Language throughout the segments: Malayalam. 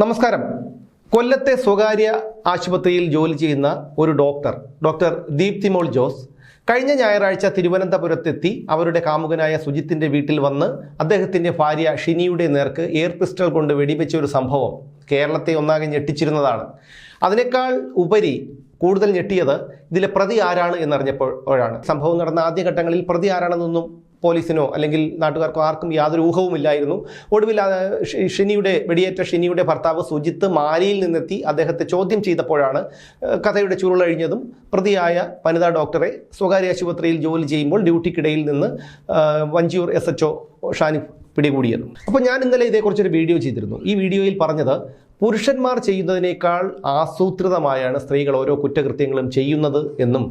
നമസ്കാരം. കൊല്ലത്തെ സ്വകാര്യ ആശുപത്രിയിൽ ജോലി ചെയ്യുന്ന ഒരു ഡോക്ടർ ഡോക്ടർ ദീപ്തിമോൾ ജോസ് കഴിഞ്ഞ ഞായറാഴ്ച തിരുവനന്തപുരത്തെത്തി അവരുടെ കാമുകനായ സുജിത്തിന്റെ വീട്ടിൽ വന്ന് അദ്ദേഹത്തിന്റെ ഭാര്യ ഷിനിയുടെ നേർക്ക് എയർ പിസ്റ്റൾ കൊണ്ട് വെടിവെച്ച ഒരു സംഭവം കേരളത്തെ ഒന്നാകെ ഞെട്ടിച്ചിരുന്നതാണ്. അതിനേക്കാൾ ഉപരി കൂടുതൽ ഞെട്ടിയത് ഇതിലെ പ്രതി ആരാണ് എന്നറിഞ്ഞപ്പോഴാണ്. സംഭവം നടന്ന ആദ്യഘട്ടങ്ങളിൽ പ്രതി ആരാണെന്നൊന്നും പോലീസിനോ അല്ലെങ്കിൽ നാട്ടുകാർക്കോ ആർക്കും യാതൊരു ഊഹവുമില്ലായിരുന്നു. ഒടുവിൽ ഷിനിയുടെ വെടിയേറ്റ ഷിനിയുടെ ഭർത്താവ് സുജിത്ത് മാലിയിൽ നിന്നെത്തി അദ്ദേഹത്തെ ചോദ്യം ചെയ്തപ്പോഴാണ് കഥയുടെ ചുരുളഴിഞ്ഞതും പ്രതിയായ വനിതാ ഡോക്ടറെ സ്വകാര്യ ആശുപത്രിയിൽ ജോലി ചെയ്യുമ്പോൾ ഡ്യൂട്ടിക്കിടയിൽ നിന്ന് വഞ്ചിയൂർ എസ് എച്ച് ഒ ഷാനിഫ് പിടികൂടിയത്. അപ്പോൾ ഞാൻ ഇന്നലെ ഇതേക്കുറിച്ചൊരു വീഡിയോ ചെയ്തിരുന്നു. ഈ വീഡിയോയിൽ പറഞ്ഞത് പുരുഷന്മാർ ചെയ്യുന്നതിനേക്കാൾ ആസൂത്രിതമായാണ് സ്ത്രീകൾ ഓരോ കുറ്റകൃത്യങ്ങളും ചെയ്യുന്നത് എന്നും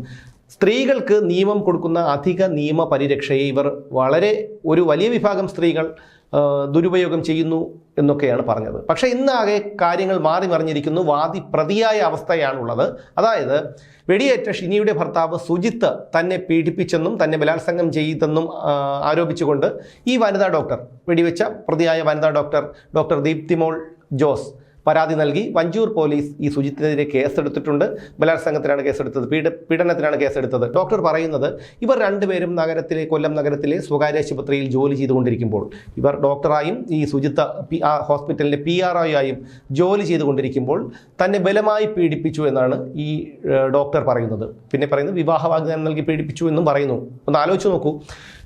സ്ത്രീകൾക്ക് നിയമം കൊടുക്കുന്ന അധിക നിയമ പരിരക്ഷയെ ഇവർ വളരെ ഒരു വലിയ വിഭാഗം സ്ത്രീകൾ ദുരുപയോഗം ചെയ്യുന്നു എന്നൊക്കെയാണ് പറഞ്ഞത്. പക്ഷേ ഇന്നാകെ കാര്യങ്ങൾ മാറി മറിഞ്ഞിരിക്കുന്നു. വാദി പ്രതിയായ അവസ്ഥയാണുള്ളത്. അതായത് വെടിയേറ്റ ഷിനിയുടെ ഭർത്താവ് സുജിത്ത് തന്നെ പീഡിപ്പിച്ചെന്നും തന്നെ ബലാത്സംഗം ചെയ്തെന്നും ആരോപിച്ചുകൊണ്ട് ഈ വനിതാ ഡോക്ടർ വെടിവെച്ച പ്രതിയായ വനിതാ ഡോക്ടർ ഡോക്ടർ ദീപ്തിമോൾ ജോസ് പരാതി നൽകി. വഞ്ചൂർ പോലീസ് ഈ സുജിത്തിനെതിരെ കേസെടുത്തിട്ടുണ്ട്. ബലാത്സംഗത്തിനാണ് കേസെടുത്തത്. പീഡ പീഡനത്തിനാണ് കേസെടുത്തത്. ഡോക്ടർ പറയുന്നത് ഇവർ രണ്ടുപേരും നഗരത്തിലെ കൊല്ലം നഗരത്തിലെ സ്വകാര്യ ആശുപത്രിയിൽ ജോലി ചെയ്തുകൊണ്ടിരിക്കുമ്പോൾ ഇവർ ഡോക്ടറായും ഈ സുജിത്ത ആ ഹോസ്പിറ്റലിന്റെ പി ആർ ആയും ജോലി ചെയ്തുകൊണ്ടിരിക്കുമ്പോൾ തന്നെ ബലമായി പീഡിപ്പിച്ചു എന്നാണ് ഈ ഡോക്ടർ പറയുന്നത്. പിന്നെ പറയുന്നത് വിവാഹ വാഗ്ദാനം നൽകി പീഡിപ്പിച്ചു എന്നും പറയുന്നു. ഒന്ന് ആലോചിച്ച് നോക്കൂ.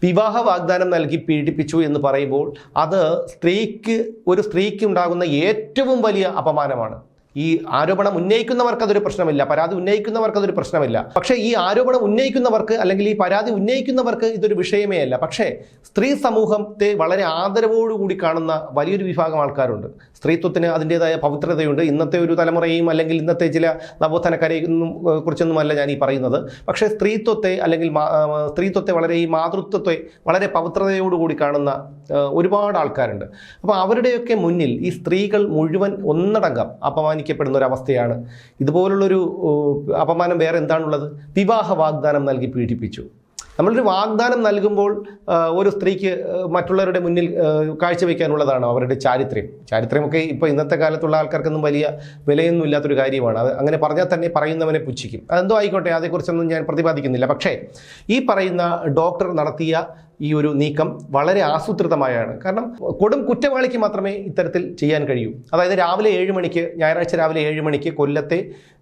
വിവാഹ വാഗ്ദാനം നൽകി പീഡിപ്പിച്ചു എന്ന് പറയുമ്പോൾ അത് സ്ത്രീക്ക് ഒരു സ്ത്രീക്ക് ഉണ്ടാകുന്ന ഏറ്റവും വലിയ അപമാനമാണ്. ഈ ആരോപണം ഉന്നയിക്കുന്നവർക്ക് അതൊരു പ്രശ്നമില്ല പരാതി ഉന്നയിക്കുന്നവർക്ക് അതൊരു പ്രശ്നമില്ല. പക്ഷേ ഈ ആരോപണം ഉന്നയിക്കുന്നവർക്ക് അല്ലെങ്കിൽ ഈ പരാതി ഉന്നയിക്കുന്നവർക്ക് ഇതൊരു വിഷയമേ അല്ല. പക്ഷേ സ്ത്രീ സമൂഹത്തെ വളരെ ആദരവോടുകൂടി കാണുന്ന വലിയൊരു വിഭാഗം ആൾക്കാരുണ്ട്. സ്ത്രീത്വത്തിന് അതിന്റെതായ പവിത്രതയുണ്ട്. ഇന്നത്തെ ഒരു തലമുറയും അല്ലെങ്കിൽ ഇന്നത്തെ ചില നവോത്ഥാനക്കാരെയൊന്നും കുറിച്ചൊന്നുമല്ല ഞാൻ ഈ പറയുന്നത്. പക്ഷേ സ്ത്രീത്വത്തെ അല്ലെങ്കിൽ സ്ത്രീത്വത്തെ വളരെ ഈ മാതൃത്വത്തെ വളരെ പവിത്രതയോടുകൂടി കാണുന്ന ഒരുപാട് ആൾക്കാരുണ്ട്. അപ്പോൾ അവരുടെയൊക്കെ മുന്നിൽ ഈ സ്ത്രീകൾ മുഴുവൻ ഒന്നടങ്കം അപമാനിക്കപ്പെടുന്ന ഒരു അവസ്ഥയാണ് ഇതുപോലുള്ളൊരു അപമാനം വേറെ എന്താണുള്ളത് വിവാഹ വാഗ്ദാനം നൽകി പീഡിപ്പിച്ചു. നമ്മളൊരു വാഗ്ദാനം നൽകുമ്പോൾ ഒരു സ്ത്രീക്ക് മറ്റുള്ളവരുടെ മുന്നിൽ കാഴ്ചവെക്കാനുള്ളതാണ് അവരുടെ ചാരിത്രം ചാരിത്രമൊക്കെ ഇപ്പോൾ ഇന്നത്തെ കാലത്തുള്ള ആൾക്കാർക്കൊന്നും വലിയ വിലയൊന്നും ഇല്ലാത്തൊരു കാര്യമാണ്. അത് അങ്ങനെ പറഞ്ഞാൽ തന്നെ പറയുന്നവനെ പുച്ഛിക്കും. അതെന്തോ ആയിക്കോട്ടെ അതേക്കുറിച്ചൊന്നും ഞാൻ പ്രതിപാദിക്കുന്നില്ല. പക്ഷേ ഈ പറയുന്ന ഡോക്ടർ നടത്തിയ ഈ ഒരു നീക്കം വളരെ ആസൂത്രിതമായാണ്. കാരണം കൊടും കുറ്റവാളിക്ക് മാത്രമേ ഇത്തരത്തിൽ ചെയ്യാൻ കഴിയൂ. അതായത് രാവിലെ ഏഴ് മണിക്ക് ഞായറാഴ്ച രാവിലെ ഏഴ് മണിക്ക് കൊല്ലത്തെ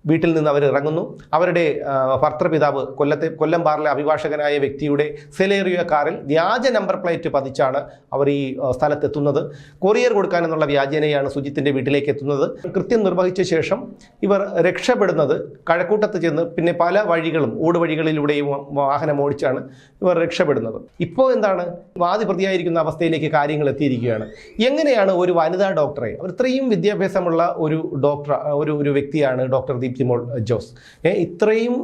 വീട്ടിൽ നിന്ന് അവർ ഇറങ്ങുന്നു. അവരുടെ ഭർത്തൃപിതാവ് കൊല്ലത്തെ കൊല്ലം ബാറിലെ അഭിഭാഷകനായ വ്യക്തിയുടെ സെലേറിയ കാറിൽ വ്യാജ നമ്പർ പ്ലേറ്റ് പതിച്ചാണ് അവർ ഈ സ്ഥലത്തെത്തുന്നത്. കൊറിയർ കൊടുക്കാനെന്നുള്ള വ്യാജേനയാണ് സുജിത്തിന്റെ വീട്ടിലേക്ക് എത്തുന്നത്. കൃത്യം നിർവഹിച്ച ശേഷം ഇവർ രക്ഷപ്പെടുന്നത് കഴക്കൂട്ടത്ത് ചെന്ന് പിന്നെ പല വഴികളും ഓടുവഴികളിലൂടെയും വാഹനം ഓടിച്ചാണ് ഇവർ രക്ഷപ്പെടുന്നത്. ഇപ്പോൾ എന്താണ്? വാദി പ്രതിയായിരിക്കുന്ന അവസ്ഥയിലേക്ക് കാര്യങ്ങൾ എത്തിയിരിക്കുകയാണ്. എങ്ങനെയാണ് ഒരു വനിതാ ഡോക്ടറെ അവർ ഇത്രയും വിദ്യാഭ്യാസമുള്ള ഒരു ഡോക്ടർ ഒരു ഒരു വ്യക്തിയാണ് ഡോക്ടർ ദീപ്തിമോൾ ജോസ്. ഇത്രയും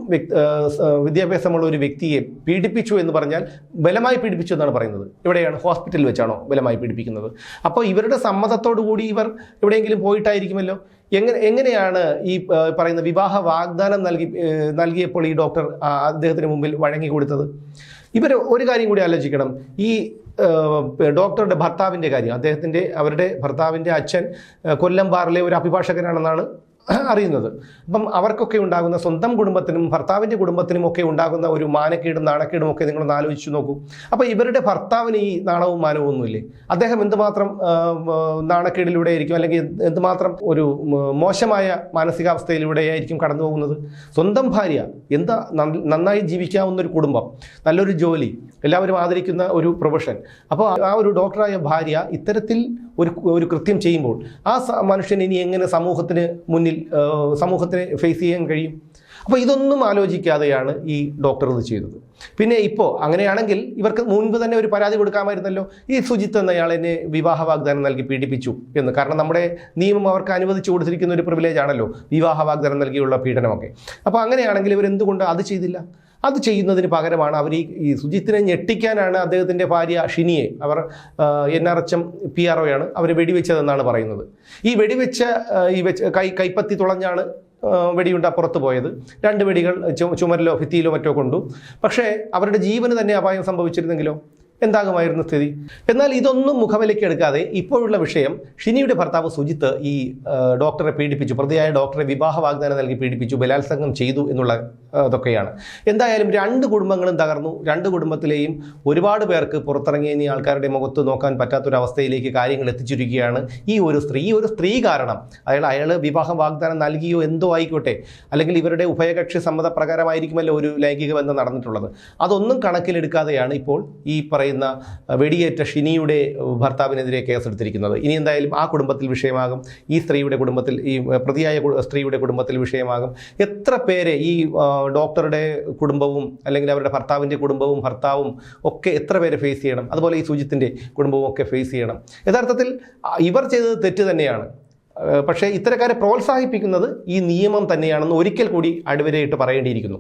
വിദ്യാഭ്യാസമുള്ള ഒരു വ്യക്തിയെ പീഡിപ്പിച്ചു എന്ന് പറഞ്ഞാൽ ബലമായി പീഡിപ്പിച്ചു എന്നാണ് പറയുന്നത്. ഇവിടെയാണ് ഹോസ്പിറ്റലിൽ വെച്ചാണോ ബലമായി പീഡിപ്പിക്കുന്നത്? അപ്പോൾ ഇവരുടെ സമ്മതത്തോടു കൂടി ഇവർ എവിടെയെങ്കിലും പോയിട്ടായിരിക്കുമല്ലോ? എങ്ങനെ എങ്ങനെയാണ് ഈ പറയുന്ന വിവാഹ വാഗ്ദാനം നൽകി നൽകിയപ്പോൾ ഈ ഡോക്ടർ അദ്ദേഹത്തിന് മുമ്പിൽ വഴങ്ങി കൊടുത്തത്? ഇവർ ഒരു കാര്യം കൂടി ആലോചിക്കണം. ഈ ഡോക്ടറുടെ ഭർത്താവിന്റെ കാര്യം. അദ്ദേഹത്തിന്റെ അവരുടെ ഭർത്താവിന്റെ അച്ഛൻ കൊല്ലം ബാറിലെ ഒരു അഭിഭാഷകനാണെന്നാണ് അറിയുന്നത്. അപ്പം അവർക്കൊക്കെ ഉണ്ടാകുന്ന സ്വന്തം കുടുംബത്തിനും ഭർത്താവിന്റെ കുടുംബത്തിനും ഒക്കെ ഉണ്ടാകുന്ന ഒരു മാനക്കേടും നാണക്കേടും ഒക്കെ നിങ്ങളൊന്ന് ആലോചിച്ചു നോക്കൂ. അപ്പോൾ ഇവരുടെ ഭർത്താവിന് ഈ നാണവും മാനവും ഒന്നുമില്ലേ? അദ്ദേഹം എന്തുമാത്രം നാണക്കേടിലൂടെ ആയിരിക്കും അല്ലെങ്കിൽ എന്തുമാത്രം ഒരു മോശമായ മാനസികാവസ്ഥയിലൂടെ ആയിരിക്കും കടന്നു പോകുന്നത്? സ്വന്തം ഭാര്യ എന്താ നന്നായി ജീവിക്കാവുന്ന ഒരു കുടുംബം നല്ലൊരു ജോലി എല്ലാവരും ആദരിക്കുന്ന ഒരു പ്രൊഫഷൻ. അപ്പോൾ ആ ഒരു ഡോക്ടറായ ഭാര്യ ഇത്തരത്തിൽ ഒരു ഒരു കൃത്യം ചെയ്യുമ്പോൾ ആ മനുഷ്യൻ ഇനി എങ്ങനെ സമൂഹത്തിന് മുന്നിൽ സമൂഹത്തിനെ ഫേസ് ചെയ്യാൻ കഴിയും. അപ്പോൾ ഇതൊന്നും ആലോചിക്കാതെയാണ് ഈ ഡോക്ടർ ഇത് ചെയ്തത്. പിന്നെ ഇപ്പോൾ അങ്ങനെയാണെങ്കിൽ ഇവർക്ക് മുൻപ് തന്നെ ഒരു പരാതി കൊടുക്കാമായിരുന്നല്ലോ. ഈ സുജിത്ത് എന്നയാൾ എന്നെ വിവാഹ വാഗ്ദാനം നൽകി പീഡിപ്പിച്ചു എന്ന്. കാരണം നമ്മുടെ നിയമം അവർക്ക് അനുവദിച്ചു കൊടുത്തിരിക്കുന്ന ഒരു പ്രിവിലേജ് ആണല്ലോ വിവാഹ വാഗ്ദാനം നൽകിയുള്ള പീഡനമൊക്കെ. അപ്പോൾ അങ്ങനെയാണെങ്കിൽ ഇവർ എന്തുകൊണ്ട് അത് ചെയ്തില്ല? അത് ചെയ്യുന്നതിന് പകരമാണ് അവർ ഈ സുജിത്തിനെ ഞെട്ടിക്കാനാണ് അദ്ദേഹത്തിന്റെ ഭാര്യ ഷിനിയെ. അവർ N R H M P R ഒയാണ് അവർ വെടിവെച്ചതെന്നാണ് പറയുന്നത്. ഈ വെടിവെച്ച ഈ വെച്ച് കൈ കൈപ്പത്തി തുളഞ്ഞാണ് വെടിയുണ്ട് വെടിയുണ്ട പുറത്തു പോയത്. രണ്ട് വെടികൾ ചുമരിലോ ഭിത്തിയിലോ മറ്റോ കൊണ്ടു. പക്ഷേ അവരുടെ ജീവന് തന്നെ അപായം സംഭവിച്ചിരുന്നെങ്കിലോ? എന്താകുമായിരുന്നു സ്ഥിതി? എന്നാൽ ഇതൊന്നും മുഖവിലേക്ക് എടുക്കാതെ ഇപ്പോഴുള്ള വിഷയം ഷിനിയുടെ ഭർത്താവ് സുജിത്ത് ഈ ഡോക്ടറെ പീഡിപ്പിച്ചു. പ്രതിയായ ഡോക്ടറെ വിവാഹ വാഗ്ദാനം നൽകി പീഡിപ്പിച്ചു ബലാത്സംഗം ചെയ്തു എന്നുള്ള ഇതൊക്കെയാണ്. എന്തായാലും രണ്ട് കുടുംബങ്ങളും തകർന്നു. രണ്ട് കുടുംബത്തിലെയും ഒരുപാട് പേർക്ക് പുറത്തിറങ്ങിയ ഈ ആൾക്കാരുടെ മുഖത്ത് നോക്കാൻ പറ്റാത്തൊരവസ്ഥയിലേക്ക് കാര്യങ്ങൾ എത്തിച്ചിരിക്കുകയാണ് ഈ ഒരു സ്ത്രീ. ഈ ഒരു സ്ത്രീ കാരണം അയാൾ അയാൾ വിവാഹ വാഗ്ദാനം നൽകിയോ എന്തോ ആയിക്കോട്ടെ അല്ലെങ്കിൽ ഇവരുടെ ഉഭയകക്ഷി സമ്മതപ്രകാരമായിരിക്കുമല്ലോ ഒരു ലൈംഗിക ബന്ധം നടന്നിട്ടുള്ളത്. അതൊന്നും കണക്കിലെടുക്കാതെയാണ് ഇപ്പോൾ ഈ അഹ്, വെടിയേറ്റ ഷിനിയുടെ ഭർത്താവിനെതിരെ കേസെടുത്തിരിക്കുന്നത്. ഇനി എന്തായാലും ആ കുടുംബത്തിൽ വിഷയമാകും. ഈ സ്ത്രീയുടെ കുടുംബത്തിൽ ഈ പ്രതിയായ സ്ത്രീയുടെ കുടുംബത്തിൽ വിഷയമാകും. എത്ര പേരെ ഈ ഡോക്ടറുടെ കുടുംബവും അല്ലെങ്കിൽ അവരുടെ ഭർത്താവിന്റെ കുടുംബവും ഭർത്താവും ഒക്കെ എത്ര പേരെ ഫേസ് ചെയ്യണം? അതുപോലെ ഈ സുജിത്തിന്റെ കുടുംബവും ഒക്കെ ഫേസ് ചെയ്യണം. യഥാർത്ഥത്തിൽ ഇവർ ചെയ്തത് തെറ്റ് തന്നെയാണ്. പക്ഷേ ഇത്തരക്കാരെ പ്രോത്സാഹിപ്പിക്കുന്നത് ഈ നിയമം തന്നെയാണെന്ന് ഒരിക്കൽ കൂടി അടിവരയിട്ട് പറയേണ്ടിയിരിക്കുന്നു.